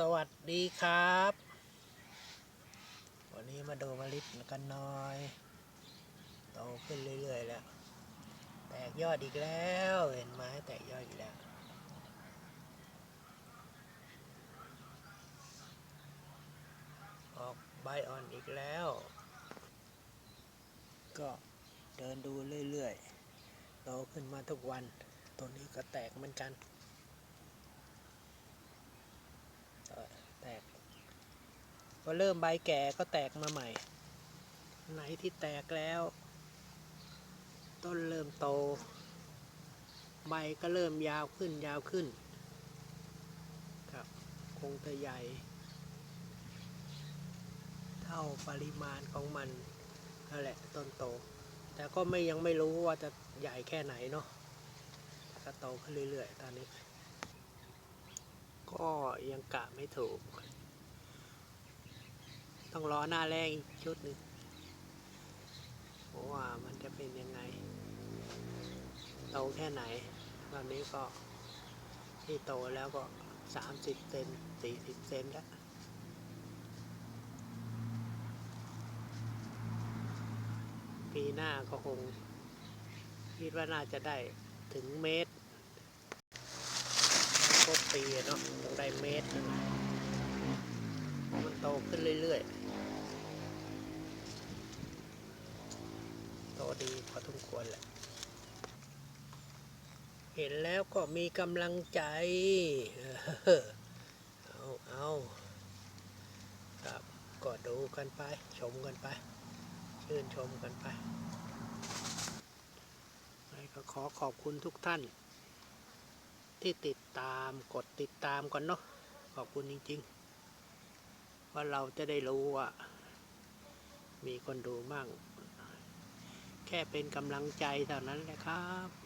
สวัสดีครับ วันนี้มาดูมะลิกันหน่อย โตขึ้นเรื่อยๆแล้ว แตกยอดอีกแล้วเห็นไหมแตกยอดอีกแล้วออกใบอ่อนอีกแล้ว ก็เดินดูเรื่อยๆ โตขึ้นมาทุกวัน ตัวนี้ก็แตกเหมือนกัน เออแตก พอเริ่มใบแก่ก็แตกมาใหม่ ไหนที่แตกแล้ว ต้นเริ่มโต ใบก็เริ่มยาวขึ้นยาวขึ้น ครับ คงจะใหญ่ เท่าปริมาณของมันนั่นแหละต้นโต แต่ก็ไม่ยังไม่รู้ว่าจะใหญ่แค่ไหนเนาะก็โตขึ้นเรื่อยๆ ตอนนี้ ก็ยังกะไม่ถูก ต้องรอหน้าแรงอีกชุดหนึ่งว่ามันจะเป็นยังไงโตแค่ไหน ตอนนี้ก็ที่โตแล้วก็สามสิบเซนสี่สิบเซนแล้วปีหน้าก็คงคิดว่าน่าจะได้ถึงเมตรครบปีเนาะต้องได้เมตรมันโตขึ้นเรื่อย ๆ ดีพอสมควรแหละ เห็นแล้วก็มีกำลังใจ เอาเอาครับก็ดูกันไป ชมกันไป ชื่นชมกันไปก็ขอขอบคุณทุกท่าน ที่ติดตามกดติดตามก่อนเนาะขอบคุณจริงๆ ว่าเราจะได้รู้ว่า มีคนดูมั่ง แค่เป็นกำลังใจเท่านั้นแหละครับ